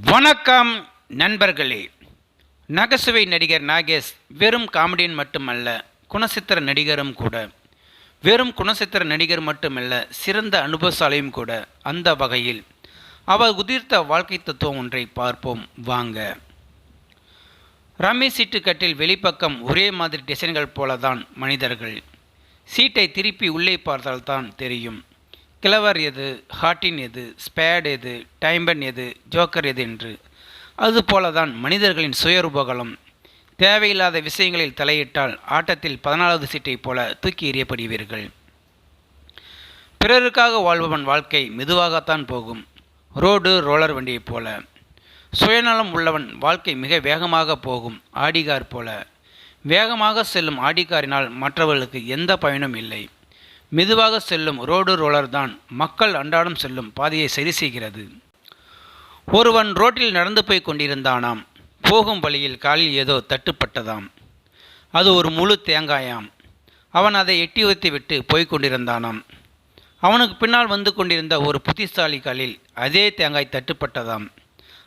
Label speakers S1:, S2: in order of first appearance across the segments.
S1: வணக்கம் நண்பர்களே. நகைச்சுவை நடிகர் நாகேஷ் வெறும் காமெடியன் மட்டுமல்ல குணசித்திர நடிகரும் கூட. வெறும் குணசித்திர நடிகர் மட்டுமல்ல சிறந்த அனுபவசாலியும் கூட அந்த வகையில். அவர் உதிர்த்த வாழ்க்கை தத்துவம் ஒன்றை பார்ப்போம் வாங்க. ரம்மி சீட்டு கட்டில் வெளிப்பக்கம் ஒரே மாதிரி டிசைன்கள் போலதான் மனிதர்கள். சீட்டை திருப்பி உள்ளே பார்த்தால்தான் தெரியும். கிழவர் எது ஹாட்டின் எது ஸ்பேட் எது டைம்பன் எது ஜோக்கர் எது என்று. அதுபோல தான் மனிதர்களின் சுயரூபங்களும். தேவையில்லாத விஷயங்களில் தலையிட்டால் ஆட்டத்தில் பதினாலாவது சீட்டைப் போல தூக்கி எறியப்படுவீர்கள். பிறருக்காக வாழ்பவன் வாழ்க்கை மெதுவாகத்தான் போகும். ரோடு ரோலர் வண்டியைப் போல. சுயநலம் உள்ளவன் வாழ்க்கை மிக வேகமாக போகும் ஆடிகார் போல. வேகமாக செல்லும் ஆடிக்காரினால் மற்றவர்களுக்கு எந்த பயனும் இல்லை. மெதுவாக செல்லும் ரோடு ரோலர் தான் மக்கள் அன்றாடம் செல்லும் பாதையை சரி செய்கிறது. ஒருவன் ரோட்டில் நடந்து போய் கொண்டிருந்தானாம். போகும் வழியில் காலில் ஏதோ தட்டுப்பட்டதாம். அது ஒரு முழு தேங்காயாம். அவன் அதை எட்டி வைத்து விட்டு போய்க் கொண்டிருந்தானாம். அவனுக்கு பின்னால் வந்து கொண்டிருந்த ஒரு புத்திசாலி காலில் அதே தேங்காய் தட்டுப்பட்டதாம்.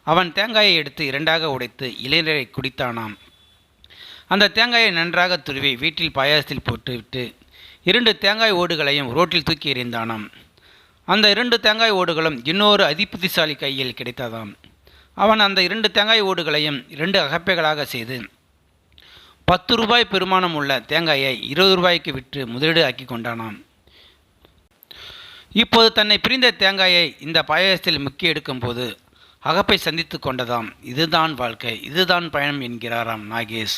S1: அவன் தேங்காயை எடுத்து இரண்டாக உடைத்து இளைஞரை குடித்தானாம். அந்த தேங்காயை நன்றாக துருவி வீட்டில் பாயாசத்தில் போட்டுவிட்டு இரண்டு தேங்காய் ஓடுகளையும் ரோட்டில் தூக்கி எறிந்தானாம். அந்த இரண்டு தேங்காய் ஓடுகளும் இன்னொரு அதிபுத்திசாலி கையில் கிடைத்ததாம். அவன் அந்த இரண்டு தேங்காய் ஓடுகளையும் இரண்டு அகப்பைகளாக செய்து பத்து ரூபாய் பெருமானம் உள்ள தேங்காயை இருபது ரூபாய்க்கு விற்று முதலீடு ஆக்கி கொண்டானாம். இப்போது தன்னை பிரிந்த தேங்காயை இந்த பாயசத்தில் முக்கி எடுக்கும்போது அகப்பை சந்தித்து கொண்டதாம். இதுதான் வாழ்க்கை இதுதான் பயணம் என்கிறாராம் நாகேஷ்.